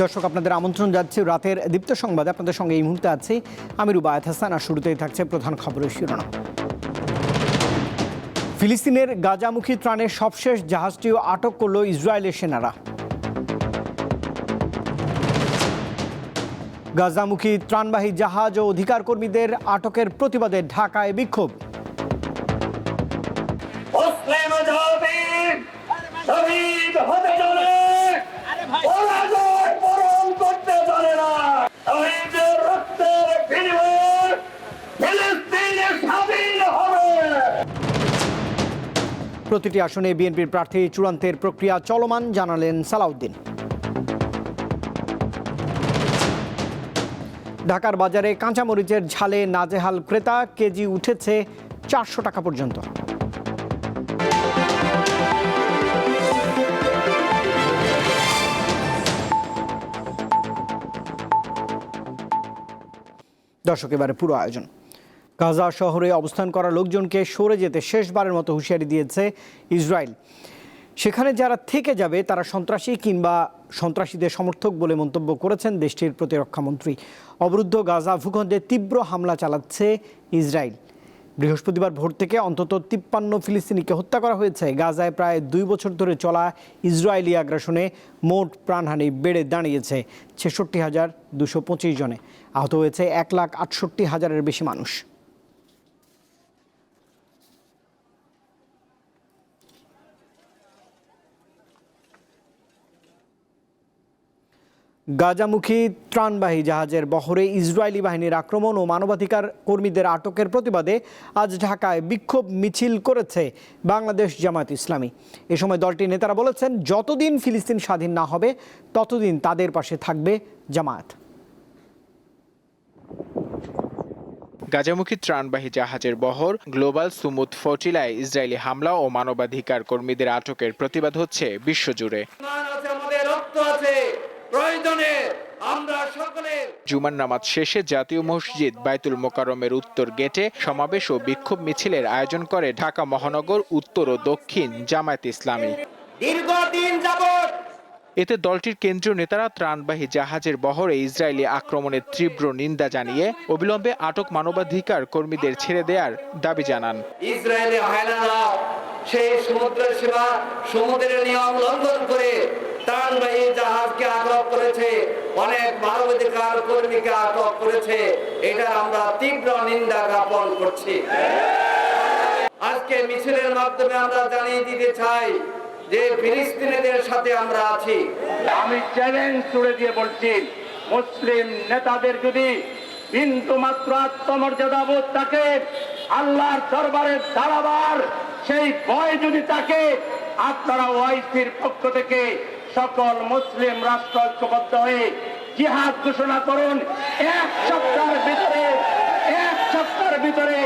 দর্শক, আপনাদের আমন্ত্রণ যাচ্ছে রাতের দীপ্ত সংবাদে। আপনাদের সঙ্গে এই মুহূর্তে আছি আমি রুবায়ত হাসান আর শুরুতেই থাকছে প্রধান খবরের শিরোনাম। ফিলিস্তিনের গাজামুখী ত্রাণের সবশেষ জাহাজটিও আটক করল ইসরায়েলের সেনারা। গাজামুখী ত্রাণবাহী জাহাজ ও অধিকার কর্মীদের আটকের প্রতিবাদে ঢাকায় বিক্ষোভ। হতে জানে পরাজয় বরণ করতে জানে না শহীদের রক্তের বিনিময়ে ফিলিস্তিনে স্বাধীন হবে প্রতিটি আসনে বিএনপির প্রার্থী চূড়ান্তের প্রক্রিয়া চলমান, জানালেন সালাউদ্দিন। ঢাকার বাজারে কাঁচামরিচের ঝালে নাজেহাল ক্রেতা, কেজি উঠেছে চারশো টাকা পর্যন্ত। দর্শক, এবারে পুরো আয়োজন। গাজা শহরে অবস্থান করা লোকজনকে সরে যেতে শেষবারের মতো হুঁশিয়ারি দিয়েছে ইসরায়েল। সেখানে যারা থেকে যাবে, তারা সন্ত্রাসী কিংবা সন্ত্রাসীদের সমর্থক বলে মন্তব্য করেছেন দেশটির প্রতিরক্ষামন্ত্রী অবরুদ্ধ গাজা ভূখণ্ডে তীব্র হামলা চালাচ্ছে ইসরায়েল। বৃহস্পতিবার ভোর থেকে অন্তত তিপ্পান্ন ফিলিস্তিনিকে হত্যা করা হয়েছে। গাজায় প্রায় দুই বছর ধরে চলা ইসরায়েলি আগ্রাসনে মোট প্রাণহানি বেড়ে দাঁড়িয়েছে ছেষট্টি হাজার দুশো পঁচিশ জনে। আহত হয়েছে এক লাখ আটষট্টি হাজারের বেশি মানুষ। গাজামুখী ত্রাণবাহী জাহাজের বহরে ইসরায়েলি বাহিনীর আক্রমণ ও মানবাধিকার কর্মীদের আটকের প্রতিবাদে আজ ঢাকায় বিক্ষোভ মিছিল করেছে বাংলাদেশ জামায়াত ইসলামী। এ সময় দলটির নেতারা বলেছেন যতদিন ফিলিস্তিন স্বাধীন না হবে ততদিন তাদের পাশে থাকবে জামায়াত। গাজামুখী ত্রাণবাহী জাহাজের বহর গ্লোবাল সুমুদ ফটিলায় ইসরায়েলি হামলা ও মানবাধিকার কর্মীদের আটকের প্রতিবাদ হচ্ছে বিশ্বজুড়ে। প্রয়োজনে আমরা সকলে জুমার নামাজ শেষে জাতীয় মসজিদ বাইতুল মোকারমের উত্তর গেটে সমাবেশ ও বিক্ষোভ মিছিলের আয়োজন করে ঢাকা মহানগর উত্তর ও দক্ষিণ জামায়াত ইসলামী। দীর্ঘদিন যাবত এতে দলটির কেন্দ্রীয় নেতারা ত্রাণবাহী জাহাজের বহরে ইসরায়েলি আক্রমণের তীব্র নিন্দা জানিয়ে অবিলম্বে আটক মানবাধিকার কর্মীদের ছেড়ে দেওয়ার দাবি জানান। ইসরায়েলি সেই সীমা সমুদ্রের নিয়ম লঙ্ঘন করে ত্রাণবাহী জাহাজকে আটক করেছে, অনেক মানবাধিকার কর্মীকে আটক করেছে এটার আমরা তীব্র নিন্দা জ্ঞাপন করছি। আজকে মিছিলের মাধ্যমে আমরা জানিয়ে দিতে চাই যে ফিলিস্তিনিদের সাথে আমরা আছি। আমি চ্যালেঞ্জ ছুড়ে দিয়ে বলছি, মুসলিম নেতাদের যদি বিন্দু মাত্র আত্মমর্যাদা বোধ থাকে, আল্লাহর দরবারে দাঁড়াবার সেই ভয় যদি থাকে, আপনারা ওয়াইসির পক্ষ থেকে সকল মুসলিম রাষ্ট্র ঐক্যবদ্ধ হয়ে জিহাদ ঘোষণা করুন। এক সপ্তাহের ভিতরে এক সপ্তাহের ভিতরে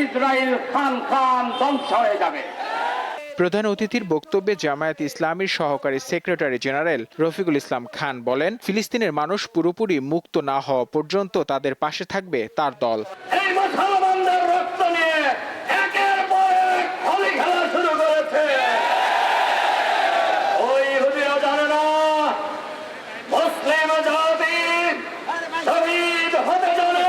ইসরায়েল খান খান ধ্বংস হয়ে যাবে। প্রধান অতিথির বক্তব্যে জামায়াত ইসলামীর সহকারী সেক্রেটারি জেনারেল রফিকুল ইসলাম খান বলেন ফিলিস্তিনের মানুষ পুরোপুরি মুক্ত না হওয়া পর্যন্ত তাদের পাশে থাকবে তার দল এই মুসলমানদের রক্ত নিয়ে একের পর এক হোলি খেলা শুরু করেছে ওই ইহুদিরা জানে না মুসলিম জাতি শহীদ হতে জানে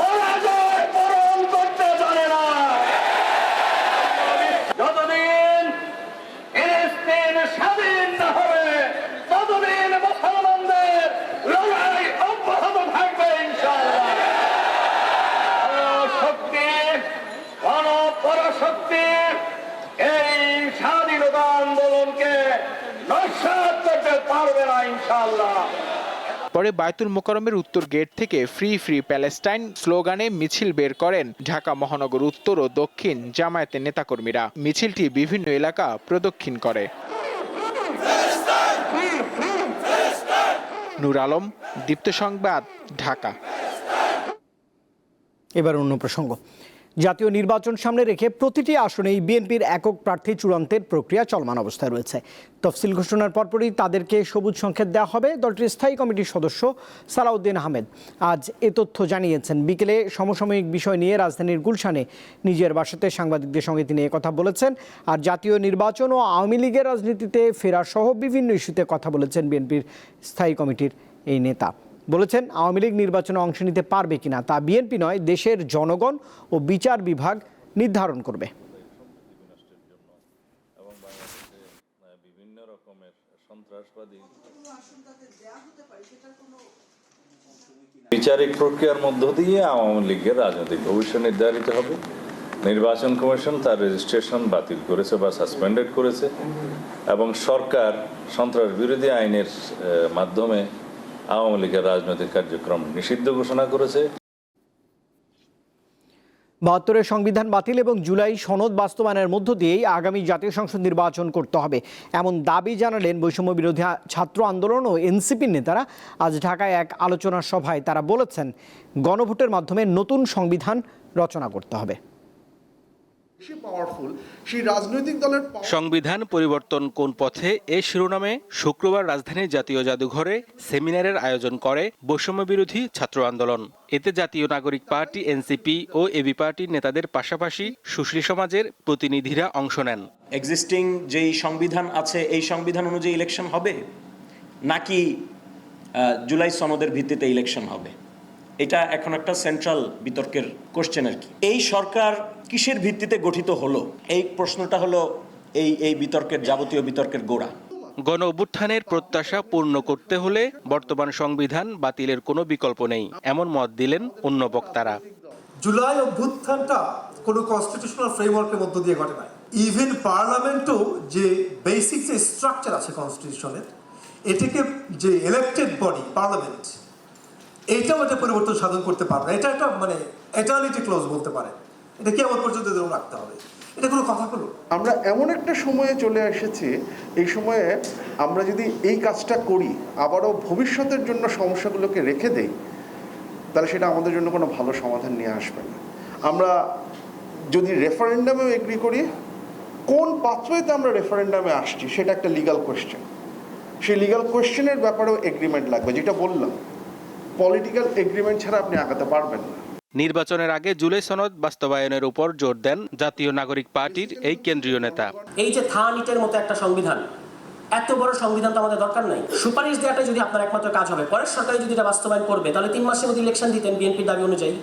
পরাজয় বরণ করতে জানে না যতদিন ফিলিস্তিন স্বাধীন না হবে ততদিন মুসলমানদের লড়াই অব্যাহত থাকবে ইনশাআল্লাহ শক্তি গণ পরাশক্তি এই স্বাধীনতা আন্দোলনকে নস্বাত করতে পারবে না ইনশাআল্লাহ পরে বায়তুল মোকারমের উত্তর গেট থেকে ফ্রি ফ্রি প্যালেস্টাইন স্লোগানে মিছিল বের করেন ঢাকা মহানগর উত্তর ও দক্ষিণ জামায়াতের নেতাকর্মীরা। মিছিলটি বিভিন্ন এলাকা প্রদক্ষিণ করে। নুর আলম, দীপ্ত সংবাদ, ঢাকা। এবার অন্য প্রসঙ্গ। জাতীয় নির্বাচন সামনে রেখে প্রতিটি আসনেই বিএনপির একক প্রার্থী চূড়ান্তের প্রক্রিয়া চলমান অবস্থায় রয়েছে। তফসিল ঘোষণার পরপরই তাদেরকে সবুজ সংকেত দেওয়া হবে দলটির স্থায়ী কমিটির সদস্য সালাউদ্দিন আহমেদ। আজ এ তথ্য জানিয়েছেন। বিকেলে সমসাময়িক বিষয় নিয়ে রাজধানীর গুলশানে নিজের বাসাতে সাংবাদিকদের সঙ্গে তিনি কথা বলেছেন। আর জাতীয় নির্বাচন ও আওয়ামী লীগের রাজনীতিতে ফেরা সহ বিভিন্ন ইস্যুতে কথা বলেছেন বিএনপির স্থায়ী কমিটির এই নেতা। বলেছেন আওয়ামী লীগ নির্বাচনে অংশ নিতে পারবে কিনা তা বিএনপি নয়, দেশের জনগণ ও বিচার বিভাগ নির্ধারণ করবে। বিচারিক প্রক্রিয়ার মধ্য দিয়ে আওয়ামী লীগের রাজনৈতিক ভবিষ্যৎ নির্ধারিত হবে। নির্বাচন কমিশন তার রেজিস্ট্রেশন বাতিল করেছে বা সাসপেন্ডেড করেছে এবং সরকার সন্ত্রাস বিরোধী আইনের মাধ্যমে আওয়ামী লীগের রাজনৈতিক কার্যক্রম নিষিদ্ধ ঘোষণা করেছে। বাহাত্তরের সংবিধান বাতিল এবং জুলাই সনদ বাস্তবায়নের মধ্য দিয়েই আগামী জাতীয় সংসদ নির্বাচন করতে হবে। এমন দাবি জানালেন বৈষম্য বিরোধী ছাত্র আন্দোলন ও এনসিপির নেতারা। আজ ঢাকায় এক আলোচনা সভায় তারা বলেছেন, গণভোটের মাধ্যমে নতুন সংবিধান রচনা করতে হবে বেশি পাওয়ারফুল সেই রাজনৈতিক দলের power- সংবিধান পরিবর্তন কোন পথে? এই শিরোনামে শুক্রবার রাজধানীর জাতীয় জাদুঘরে সেমিনারের আয়োজন করে বৈষম্য বিরোধী ছাত্র আন্দোলন। এতে জাতীয় নাগরিক পার্টি এনসিপি ও এবি পার্টির নেতাদের পাশাপাশি সুশীল সমাজের প্রতিনিধিরা অংশ নেন। এক্সিস্টিং যেই সংবিধান আছে এই সংবিধান অনুযায়ী ইলেকশন হবে? নাকি জুলাই সনদের ভিত্তিতে ইলেকশন হবে? এটা এখন একটা সেন্ট্রাল বিতর্কের কোশ্চেন আর কি। এই সরকার কিসের ভিত্তিতে গঠিত হলো? এই প্রশ্নটা হলো এই এই বিতর্কের যাবতীয় বিতর্কের গোড়া। গণ অভ্যুত্থানের প্রত্যাশা পূর্ণ করতে হলে বর্তমান সংবিধান বাতিলের কোনো বিকল্প নেই এমন মত দিলেন অন্য বক্তারা। জুলাই অভ্যুত্থানটা কোনো কনস্টিটিউশনাল ফ্রেমওয়ার্কের মধ্য দিয়ে ঘটে নাই। ইভেন পার্লামেন্টও যে বেসিক যে স্ট্রাকচার আছে কনস্টিটিউশনের এটাকে যে ইলেকটেড বডি পার্লামেন্ট এটা পরিবর্তন সাধন করতে পারবে না। এটা একটা মানে এটার্নিটি ক্লোজ বলতে পারে। এটা কি আমার পর্যন্ত রাখতে হবে। এটা কোনো কথা আমরা এমন একটা সময়ে চলে এসেছি, এই সময়ে আমরা যদি এই কাজটা করি, আবারও ভবিষ্যতের জন্য সমস্যাগুলোকে রেখে দেই, তাহলে সেটা আমাদের জন্য কোনো ভালো সমাধান নিয়ে আসবে না। আমরা যদি রেফারেন্ডামেও এগ্রি করি, কোন পাথওয়েতে আমরা রেফারেন্ডামে আসছি, সেটা একটা লিগাল কোয়েশ্চেন সেই লিগাল কোয়েশ্চেনের ব্যাপারেও এগ্রিমেন্ট লাগবে, যেটা বললাম। পলিটিক্যাল এগ্রিমেন্ট ছাড়া আপনি আগাতে পারবেন না। নির্বাচনের আগে জুলাই সনদ বাস্তবায়নের উপর জোর দেন জাতীয় নাগরিক পার্টির এই কেন্দ্রীয় নেতা। এই যে থান ইটের মতো একটা সংবিধান এত বড় সংবিধান তো আমাদের দরকার নাই। সুপারিশ দেওয়াটা যদি আপনার একমাত্র কাজ হবে পরের সরকারি যদি এটা বাস্তবায়ন করবে তাহলে তিন মাসের মধ্যে ইলেকশন দিতেন বিএনপির দাবি অনুযায়ী।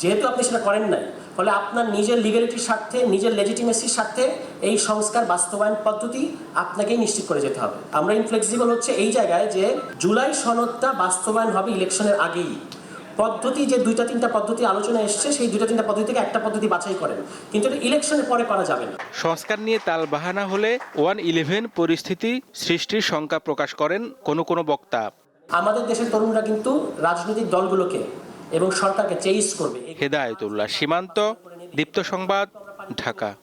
যেহেতু আপনি সেটা করেন নাই ফলে আপনার নিজের লিগালিটির স্বার্থে নিজের লেজিটিমেসির স্বার্থে এই সংস্কার বাস্তবায়ন পদ্ধতি আপনাকেই নিশ্চিত করে যেতে হবে। আমরা ইনফ্লেক্সিবল হচ্ছে এই জায়গায় যে জুলাই সনদটা বাস্তবায়ন হবে ইলেকশনের আগেই। পদ্ধতি যে দুইটা তিনটা পদ্ধতি আলোচনা এসছে সেই দুইটা তিনটা পদ্ধতি থেকে একটা পদ্ধতি বাছাই করেন। কিন্তু এটা ইলেকশনের পরে করা যাবে না। সংস্কার নিয়ে তাল বাহানা হলে ওয়ান ইলেভেন পরিস্থিতি সৃষ্টির শঙ্কা প্রকাশ করেন কোনো কোনো বক্তা। আমাদের দেশের তরুণরা কিন্তু রাজনৈতিক দলগুলোকে এবং সরকারকে চেইস করবে। হেদায়তুল্লাহ। সীমান্ত দীপ্ত সংবাদ ঢাকা।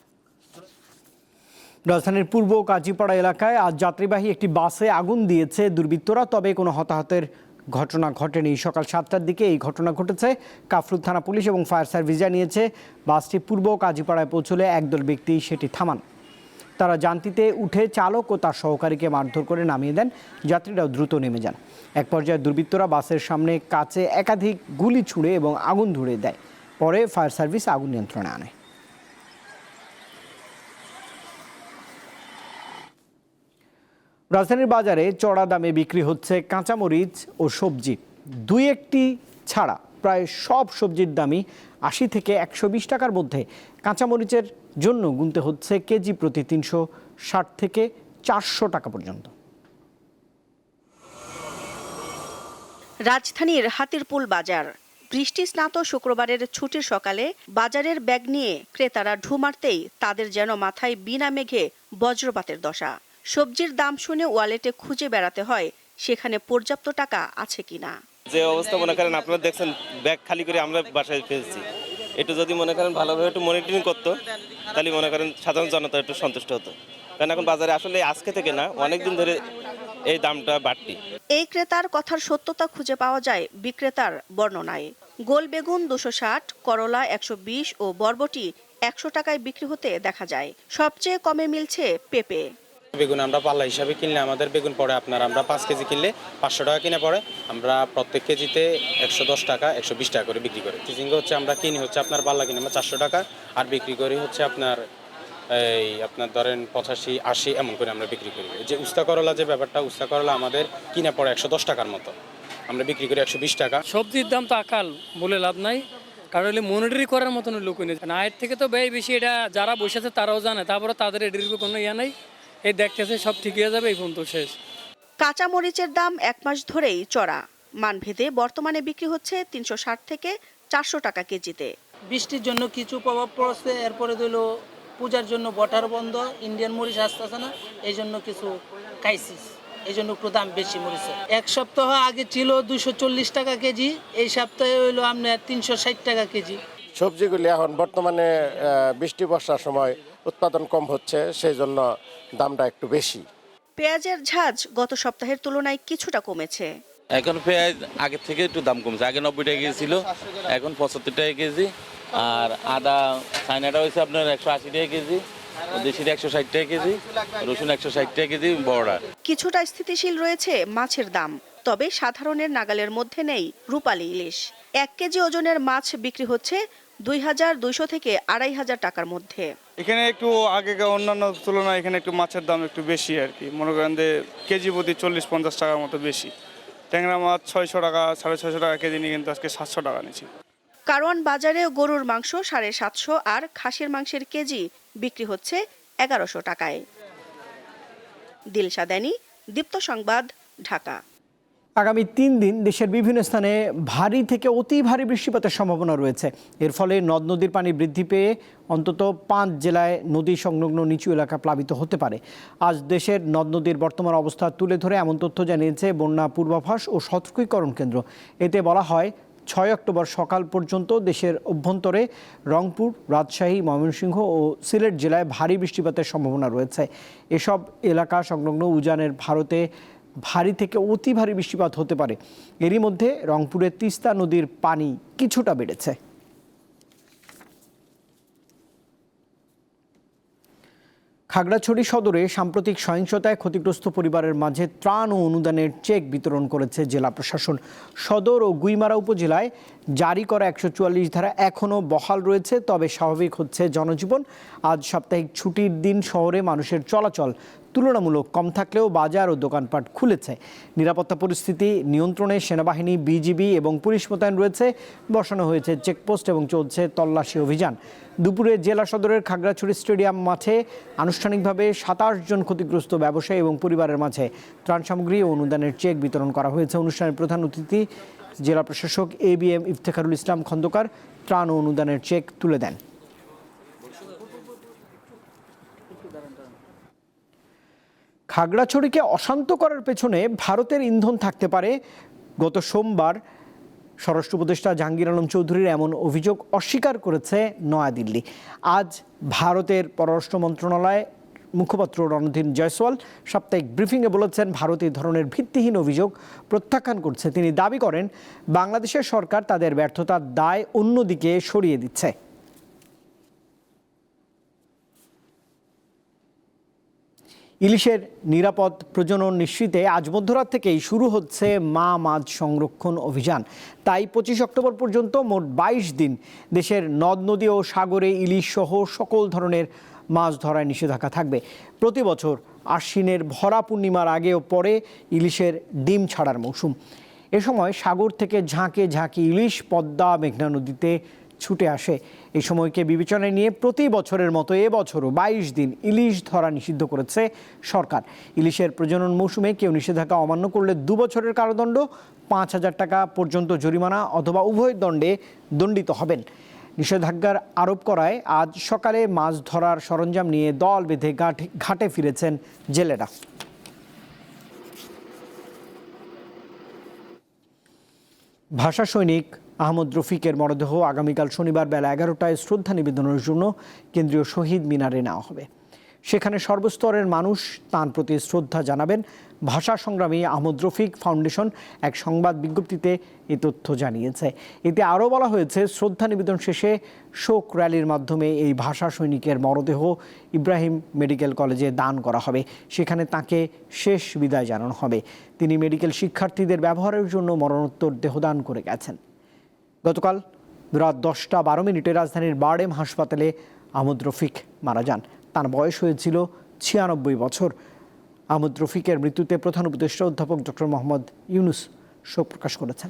রাজধানীর পূর্ব কাজীপাড়া এলাকায় আজ যাত্রীবাহী একটি বাসে আগুন দিয়েছে দুর্বৃত্তরা। তবে কোনো হতাহতের ঘটনা ঘটেনি। সকাল সাতটার দিকে এই ঘটনা ঘটেছে। কাফরুল থানা পুলিশ এবং ফায়ার সার্ভিস জানিয়েছে, বাসটি পূর্ব কাজীপাড়ায় পৌঁছলে একদল ব্যক্তি সেটি থামান। তারা যান্ত্রিতে উঠে চালক ও তার সহকারীকে মারধর করে নামিয়ে দেন। যাত্রীরাও দ্রুত নেমে যান। এক পর্যায়ে দুর্বৃত্তরা বাসের সামনে কাছে একাধিক গুলি ছুড়ে এবং আগুন ধরে দেয়। পরে ফায়ার সার্ভিস আগুন নিয়ন্ত্রণে আনে। রাজধানীর বাজারে চড়া দামে বিক্রি হচ্ছে কাঁচামরিচ ও সবজি। দুই একটি ছাড়া প্রায় সব সবজির দামই আশি থেকে একশো বিশ টাকার মধ্যে। কাঁচামরিচের জন্য গুনতে হচ্ছে কেজি প্রতি তিনশো ষাট থেকে চারশো টাকা পর্যন্ত। রাজধানীর হাতিরপুল বাজার। বৃষ্টি স্নাত শুক্রবারের ছুটির সকালে বাজারের ব্যাগ নিয়ে ক্রেতারা ঢু মারতেই তাদের যেন মাথায় বিনা মেঘে বজ্রপাতের দশা। সবজির দাম শুনে ওয়ালেটে খুঁজে বেড়াতে হয় সেখানে পর্যাপ্ত টাকা আছে কিনা। যে অবস্থা মনে করেন আপনারা দেখছেন ব্যাগ খালি করে আমরা বাসায় ফেলছি। একটু যদি মনে করেন ভালোভাবে একটু মনিটরিং করতো তাহলে মনে করেন সাধারণ জনতা একটু সন্তুষ্ট হতো। কারণ এখন বাজারে আসলে আজকে থেকে না অনেক দিন ধরে এই দামটা বাড়তি। এই ক্রেতার কথার সত্যতা খুঁজে পাওয়া যায় বিক্রেতার বর্ণনায়। গোল বেগুন দুশো ষাট করলা একশো বিশ ও বরবটি একশো টাকায় বিক্রি হতে দেখা যায়। সবচেয়ে কমে মিলছে পেঁপে। বেগুন আমরা পাল্লা হিসাবে কিনলে আমাদের বেগুন পড়ে আপনার, আমরা পাঁচ কেজি কিনলে পাঁচশো টাকা কিনে পড়ে। আমরা প্রত্যেক কেজিতে একশো দশ টাকা, একশো বিশ টাকা করে বিক্রি করি। চিচিঙ্গা হচ্ছে আমরা কিনি হচ্ছে আপনার পাল্লা কিনে, আমরা চারশো টাকা, আর বিক্রি করি হচ্ছে আপনার এই আপনার ধরেন পঁচাশি, আশি, এমন করে আমরা বিক্রি করি। যে উস্তা করলা যে ব্যাপারটা, উস্তা করলা আমাদের কিনে পড়ে একশো দশ টাকার মতো। আমরা বিক্রি করি একশো বিশ টাকা। সবজির দাম তো আকাল, বলে লাভ নাই। কারণ হলে মনিটরি করার মতন লোক নেই আয়ের থেকে তো ব্যয় বেশি, এটা যারা বসে আছে তারাও জানে তারপরে তাদের এটির কোনো ইয়ে নাই। এই দেখতেছে সব ঠিক হয়ে যাবে এই পর্যন্ত শেষ। কাঁচা মরিচের দাম এক মাস ধরেই চড়া। মানভেদে বর্তমানে বিক্রি হচ্ছে তিনশো ষাট থেকে চারশো টাকা কেজিতে। বৃষ্টির জন্য কিছু প্রভাব পড়ছে এরপরে দিল পূজার জন্য বটার বন্ধ ইন্ডিয়ান মরিচ আসতেছে না এই জন্য কিছু ক্রাইসিস এই জন্য একটু দাম বেশি মরিচের। এক সপ্তাহ আগে ছিল দুশো চল্লিশ টাকা কেজি এই সপ্তাহে হইল আপনার তিনশো ষাট টাকা কেজি। সবজিগুলি এখন বর্তমানে বৃষ্টি বর্ষার সময় উৎপাদন কম হচ্ছে সেই জন্য দামটা একটু বেশি। পেঁয়াজের ঝাঁজ গত সপ্তাহের তুলনায় কিছুটা কমেছে। এখন পেঁয়াজ আগের থেকে একটু দাম কমছে। আগে নব্বই টাকা কেজি ছিল এখন পঁচাত্তর টাকা কেজি। আর আদা চাইনাটা হয়েছে আপনার একশো আশি টাকা কেজি দেশিটা একশো ষাট টাকা কেজি রসুন একশো ষাট টাকা কেজি বড়া। কিছুটা স্থিতিশীল রয়েছে মাছের দাম তবে সাধারণের নাগালের মধ্যে নেই রূপালী ইলিশ। এক কেজি ওজনের মাছ বিক্রি হচ্ছে দুই হাজার দুইশো থেকে আড়াই হাজার টাকার মধ্যে। এখানে একটু আগে অন্যান্য তুলনায় এখানে একটু মাছের দাম একটু বেশি আর কি। মনে করেন যে কেজি প্রতি চল্লিশ পঞ্চাশ টাকার মতো বেশি। ট্যাংরা মাছ ছয়শো টাকা সাড়ে ছয়শো টাকা কেজি নিয়ে কিন্তু আজকে সাতশো টাকা নিচ্ছি। কারণ বাজারে গরুর মাংস সাড়ে সাতশো আর খাসির মাংসের কেজি বিক্রি হচ্ছে এগারোশো টাকায়। দিলশাদানি দীপ্ত সংবাদ ঢাকা। আগামী তিন দিন দেশের বিভিন্ন স্থানে ভারী থেকে অতি ভারী বৃষ্টিপাতের সম্ভাবনা রয়েছে। এর ফলে নদ নদীর পানি বৃদ্ধি পেয়ে অন্তত পাঁচ জেলায় নদী সংলগ্ন নিচু এলাকা প্লাবিত হতে পারে। আজ দেশের নদ নদীর বর্তমান অবস্থা তুলে ধরে এমন তথ্য জানিয়েছে বন্যা পূর্বাভাস ও সতর্কীকরণ কেন্দ্র। এতে বলা হয়, ছয় অক্টোবর সকাল পর্যন্ত দেশের অভ্যন্তরে রংপুর, রাজশাহী, ময়মনসিংহ ও সিলেট জেলায় ভারী বৃষ্টিপাতের সম্ভাবনা রয়েছে। এসব এলাকা সংলগ্ন উজানের ভারতে ভারী থেকে অতি ভারী বৃষ্টিপাত হতে পারে। এরই মধ্যে রংপুরের তিস্তা নদীর পানি কিছুটা বেড়েছে। খাগড়াছড়ি সদরে সাম্প্রতিক সহিংসতায় ক্ষতিগ্রস্ত পরিবারের মাঝে ত্রাণ ও অনুদানের চেক বিতরণ করেছে জেলা প্রশাসন। সদর ও গুইমারা উপজেলায় জারি করা একশো চুয়াল্লিশ ধারা এখনও বহাল রয়েছে, তবে স্বাভাবিক হচ্ছে জনজীবন। আজ সাপ্তাহিক ছুটির দিন শহরে মানুষের চলাচল তুলনামূলক কম থাকলেও বাজার ও দোকানপাট খুলেছে। নিরাপত্তা পরিস্থিতি নিয়ন্ত্রণে সেনাবাহিনী, বিজিবি এবং পুলিশ মোতায়েন রয়েছে। বসানো হয়েছে চেকপোস্ট এবং চলছে তল্লাশি অভিযান। দুপুরে জেলা সদরের খাগড়াছড়ি স্টেডিয়াম মাঠে আনুষ্ঠানিকভাবে সাতাশ জন ক্ষতিগ্রস্ত ব্যবসায়ী এবং পরিবারের মাঝে ত্রাণ সামগ্রী ও অনুদানের চেক বিতরণ করা হয়েছে। অনুষ্ঠানের প্রধান অতিথি জেলা প্রশাসক A B M Iftekharul Islam Khandaker. ত্রাণ ও অনুদানের চেক তুলে দেন। খাগড়াছড়িকে অশান্ত করার পেছনে ভারতের ইন্ধন থাকতে পারে। গত সোমবার স্বরাষ্ট্র উপদেষ্টা জাহাঙ্গীর আলম চৌধুরীর এমন অভিযোগ অস্বীকার করেছে নয়াদিল্লি। আজ ভারতের পররাষ্ট্র মন্ত্রণালয় মুখপাত্র রণধীর জয়সওয়াল সাপ্তাহিক ব্রিফিংয়ে বলেছেন, ভারত এই ধরনের ভিত্তিহীন অভিযোগ প্রত্যাখ্যান করছে। তিনি দাবি করেন, বাংলাদেশের সরকার তাদের ব্যর্থতার দায় অন্যদিকে সরিয়ে দিচ্ছে। ইলিশের নিরাপদ প্রজনন নিশ্চিতে আজ মধ্যরাত থেকেই শুরু হচ্ছে মা মাছ সংরক্ষণ অভিযান। তাই পঁচিশ অক্টোবর পর্যন্ত মোট বাইশ দিন দেশের নদ, নদী ও সাগরে ইলিশ সহ সকল ধরনের মাছ ধরায় নিষেধাজ্ঞা থাকবে। প্রতি বছর আশ্বিনের ভরা পূর্ণিমার আগে ও পরে ইলিশের ডিম ছাড়ার মৌসুম। এ সময় সাগর থেকে ঝাঁকে ঝাঁকি ইলিশ পদ্মা, মেঘনা নদীতে ছুটে আসে। এই সময়কে বিবেচনায় নিয়ে প্রতি বছরের মতো এবছরও বাইশ দিন ইলিশ ধরা নিষিদ্ধ করেছে সরকার। ইলিশের প্রজনন মৌসুমে কেউ নিষেধাজ্ঞা অমান্য করলে দু বছরের কারাদণ্ড, পাঁচ হাজার টাকা পর্যন্ত জরিমানা অথবা উভয় দণ্ডে দণ্ডিত হবেন। নিষেধাজ্ঞার আরোপ করায় আজ সকালে মাছ ধরার সরঞ্জাম নিয়ে দল বেঁধে ঘাটে ফিরেছেন জেলেরা। ভাষা সৈনিক আহমদ রফিকের মরদেহ আগামীকাল শনিবার বেলা এগারোটায় শ্রদ্ধা নিবেদনের জন্য কেন্দ্রীয় শহীদ মিনারে নেওয়া হবে। সেখানে সর্বস্তরের মানুষ তাঁর প্রতি শ্রদ্ধা জানাবেন। ভাষা সংগ্রামী আহমদ রফিক ফাউন্ডেশন এক সংবাদ বিজ্ঞপ্তিতে এ তথ্য জানিয়েছে। এতে আরও বলা হয়েছে, শ্রদ্ধা নিবেদন শেষে শোক র্যালির মাধ্যমে এই ভাষা সৈনিকের মরদেহ ইব্রাহিম মেডিকেল কলেজে দান করা হবে। সেখানে তাকে শেষ বিদায় জানানো হবে। তিনি মেডিকেল শিক্ষার্থীদের ব্যবহারের জন্য মরণোত্তর দেহদান করে গেছেন। গতকাল রাত দশটা বারো মিনিটে রাজধানীর বারডেম হাসপাতালে আহমদ রফিক মারা যান। তার বয়স হয়েছিল ছিয়ানব্বই বছর। আহমদ রফিকের মৃত্যুতে প্রধান উপদেষ্টা অধ্যাপক ডক্টর মোহাম্মদ ইউনুস শোক প্রকাশ করেছেন।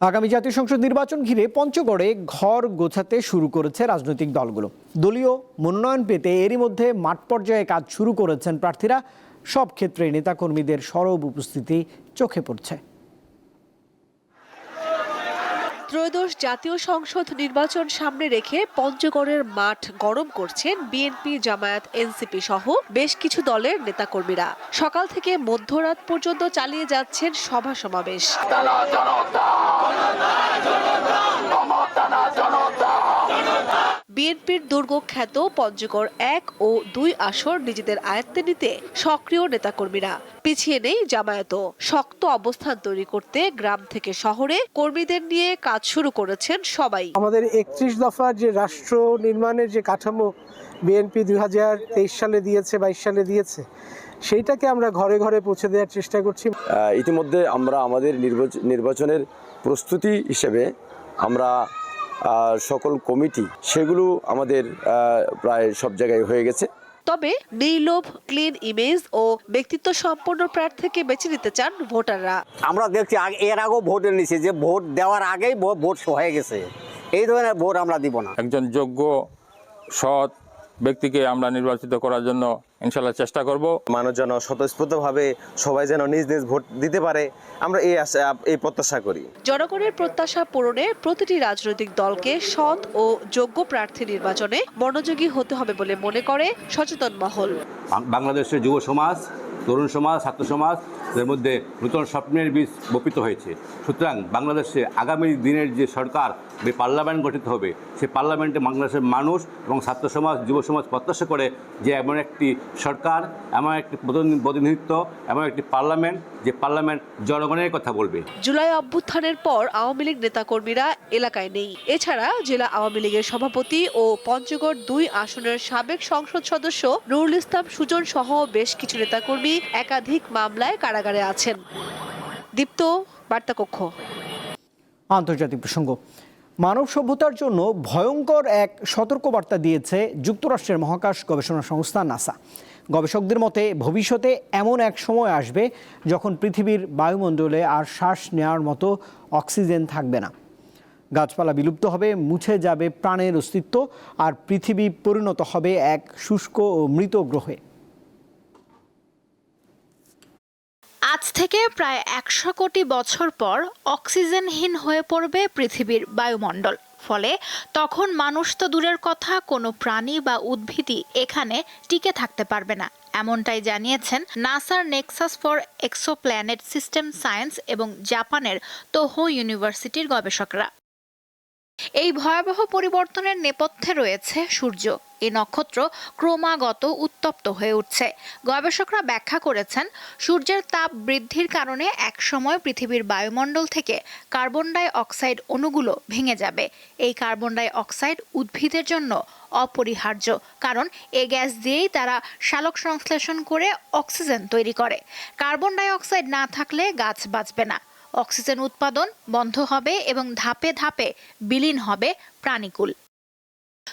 আগামী জাতীয় সংসদ নির্বাচন ঘিরে পঞ্চগড়ে ঘর গোছাতে শুরু করেছে রাজনৈতিক দলগুলো। দলীয় মনোনয়ন পেতে এরই মধ্যে মাঠ পর্যায়ে কাজ শুরু করেছেন প্রার্থীরা। সব ক্ষেত্রে নেতাকর্মীদের সরব উপস্থিতি চোখে পড়ছে। ত্রয়োদশ জাতীয় সংসদ নির্বাচন সামনে রেখে পঞ্চগড়ের মাঠ গরম করছেন বিএনপি, জামায়াত, এনসিপি সহ বেশ কিছু দলের নেতাকর্মীরা। সকাল থেকে মধ্যরাত পর্যন্ত চালিয়ে যাচ্ছেন সভা সমাবেশ। বিএনপির দুর্গ খ্যাত পঞ্চগড় এক ও দুই আসর নিজেদের আয়ত্তে নিতে সক্রিয় নেতাকর্মীরা। পিছিয়ে নেই জামায়াতও। শক্ত অবস্থান তৈরি করতে গ্রাম থেকে শহরে কর্মীদের নিয়ে কাজ শুরু করেছেন সবাই। আমাদের একত্রিশ দফার যে রাষ্ট্র নির্মাণের যে কাঠামো বিএনপি দুই হাজার তেইশ সালে দিয়েছে বাইশ সালে দিয়েছে সেইটাকে আমরা ঘরে ঘরে পৌঁছে দেওয়ার চেষ্টা করছি। ইতিমধ্যে আমরা আমাদের নির্বাচনের প্রস্তুতি হিসেবে আমরা সকল কমিটি সেগুলো আমাদের প্রায় সব জায়গায় হয়ে গেছে। তবে নির্লোভ ক্লিন ইমেজ ও ব্যক্তিত্ব সম্পন্ন প্রার্থীকে বেছে নিতে চান ভোটাররা। আমরা দেখছি আগে- এর আগেও ভোট এনেছি যে ভোট দেওয়ার আগেই ভো- ভোট হয়ে গেছে। এই ধরনের ভোট আমরা দিব না। একজন যোগ্য সৎ ব্যক্তিকে আমরা নির্বাচিত করার জন্য ইনশাল্লাহ চেষ্টা করব। মানুষ যেন স্বতঃস্ফূর্তভাবে সবাই যেন নিজ নিজ ভোট দিতে পারে আমরা এই আশা এই প্রত্যাশা করি। জনগণের প্রত্যাশা পূরণে প্রতিটি রাজনৈতিক দলকে সৎ ও যোগ্য প্রার্থী নির্বাচনে মনোযোগী হতে হবে বলে মনে করে সচেতন মহল। বাংলাদেশের যুব সমাজ তরুণ সমাজ, ছাত্র সমাজ, এর মধ্যে নতুন স্বপ্নের বীজ বপিত হয়েছে। সুতরাং বাংলাদেশে আগামী দিনের যে সরকার, যে পার্লামেন্ট গঠিত হবে, সেই পার্লামেন্টে বাংলাদেশের মানুষ এবং ছাত্র সমাজ, যুব সমাজ প্রত্যাশা করে যে এমন একটি সরকার, এমন একটি প্রতিনিধিত্ব, এমন একটি পার্লামেন্ট, যে পার্লামেন্ট জনগণের কথা বলবে। জুলাই অভ্যুত্থানের পর আওয়ামী লীগ নেতাকর্মীরা এলাকায় নেই। এছাড়া জেলা আওয়ামী লীগের সভাপতি ও পঞ্চগড় দুই আসনের সাবেক সংসদ সদস্য নুরুল ইসলাম সুজন সহ বেশ কিছু নেতাকর্মী একাধিক মামলায় কারাগারে আছেন। দীপ্ত, বার্তাকক্ষ। আন্তর্জাতিক প্রসঙ্গ। মানব সভ্যতার জন্য ভয়ঙ্কর এক সতর্কবার্তা দিয়েছে যুক্তরাষ্ট্রের মহাকাশ গবেষণা সংস্থা নাসা। গবেষকদের মতে, ভবিষ্যতে এমন এক সময় আসবে যখন পৃথিবীর বায়ুমণ্ডলে আর শ্বাস নেওয়ার মতো অক্সিজেন থাকবে না। গাছপালা বিলুপ্ত হবে, মুছে যাবে প্রাণের অস্তিত্ব, আর পৃথিবী পরিণত হবে এক শুষ্ক ও মৃত গ্রহে আজ থেকে প্রায় একশো কোটি বছর পর অক্সিজেনহীন হয়ে পড়বে পৃথিবীর বায়ুমণ্ডল। ফলে তখন মানুষ তো দূরের কথা, কোনো প্রাণী বা উদ্ভিদই এখানে টিকে থাকতে পারবে না। এমনটাই জানিয়েছেন নাসার Nexus for exoplanet system science এবং জাপানের তোহো ইউনিভার্সিটির গবেষকরা। এই ভয়াবহ পরিবর্তনের নেপথ্যে রয়েছে সূর্য। এই নক্ষত্র ক্রমাগত উত্তপ্ত হয়ে উঠছে। গবেষকরা ব্যাখ্যা করেছেন, সূর্যের তাপ বৃদ্ধির কারণে একসময় পৃথিবীর বায়ুমণ্ডল থেকে কার্বন ডাই অক্সাইড অণুগুলো ভেঙে যাবে। এই কার্বন ডাই অক্সাইড উদ্ভিদের জন্য অপরিহার্য, কারণ এ গ্যাস দিয়েই তারা শালক সংশ্লেষণ করে অক্সিজেন তৈরি করে। কার্বন ডাই অক্সাইড না থাকলে গাছ বাঁচবে না। অক্সিজেন উৎপাদন বন্ধ হবে এবং ধাপে ধাপে বিলীন হবে প্রাণীকুল।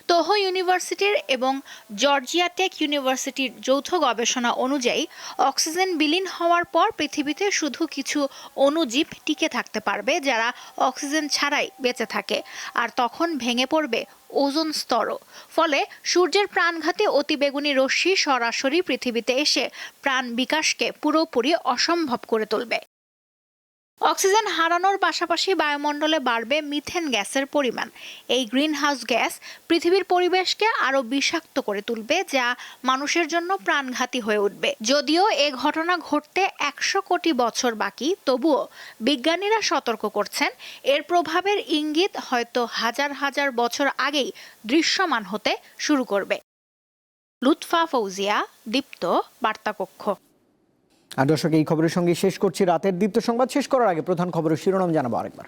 তোহো ইউনিভার্সিটির এবং জর্জিয়া টেক ইউনিভার্সিটির যৌথ গবেষণা অনুযায়ী অক্সিজেন বিলীন হওয়ার পর পৃথিবীতে শুধু কিছু অণুজীব টিকে থাকতে পারবে যারা অক্সিজেন ছাড়াই বেঁচে থাকে, আর তখন ভেঙে পড়বে ওজোন স্তরও। ফলে সূর্যের প্রাণঘাতী অতিবেগুনি রশ্মি সরাসরি পৃথিবীতে এসে প্রাণ বিকাশকে পুরোপুরি অসম্ভব করে তুলবে। অক্সিজেন হারানোর পাশাপাশি বায়ুমণ্ডলে বাড়বে মিথেন গ্যাসের পরিমাণ। এই গ্রিনহাউস গ্যাস পৃথিবীর পরিবেশকে আরও বিষাক্ত করে তুলবে, যা মানুষের জন্য প্রাণঘাতী হয়ে উঠবে। যদিও এ ঘটনা ঘটতে একশো কোটি বছর বাকি, তবুও বিজ্ঞানীরা সতর্ক করছেন, এর প্রভাবের ইঙ্গিত হয়তো হাজার হাজার বছর আগেই দৃশ্যমান হতে শুরু করবে। লুৎফা ফৌজিয়া, দীপ্ত, বার্তাকক্ষ। আর দর্শক, এই খবরের সঙ্গে শেষ করছি রাতের দীপ্ত সংবাদ। শেষ করার আগে প্রধান খবরের শিরোনাম জানাব আরেকবার।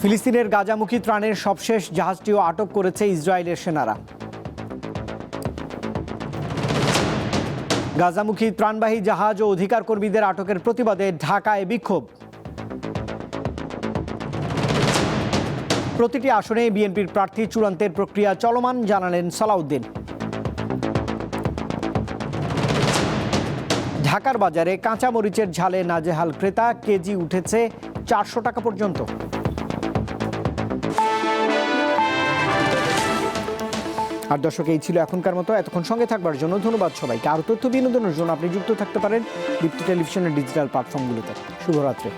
ফিলিস্তিনের গাজামুখী ত্রাণের সবশেষ জাহাজটিও আটক করেছে ইসরায়েলের সেনারা। গাজামুখী ত্রাণবাহী জাহাজ ও অধিকার কর্মীদের আটকের প্রতিবাদে ঢাকায় বিক্ষোভ। প্রতিটি আসনে বিএনপির প্রার্থী চূড়ান্তের প্রক্রিয়া চলমান, জানালেন সালাউদ্দিন। ঢাকার বাজারে কাঁচা মরিচের ঝালে নাজেহাল ক্রেতা, কেজি উঠেছে চারশো টাকা পর্যন্ত। আর দর্শক, এই ছিল এখনকার মতো। এতক্ষণ সঙ্গে থাকবার জন্য ধন্যবাদ সবাইকে। আরও তথ্য, বিনোদনের জন্য আপনি যুক্ত থাকতে পারেন দীপ্তি টেলিভিশনের ডিজিটাল প্ল্যাটফর্মগুলোতে। শুভরাত্রি।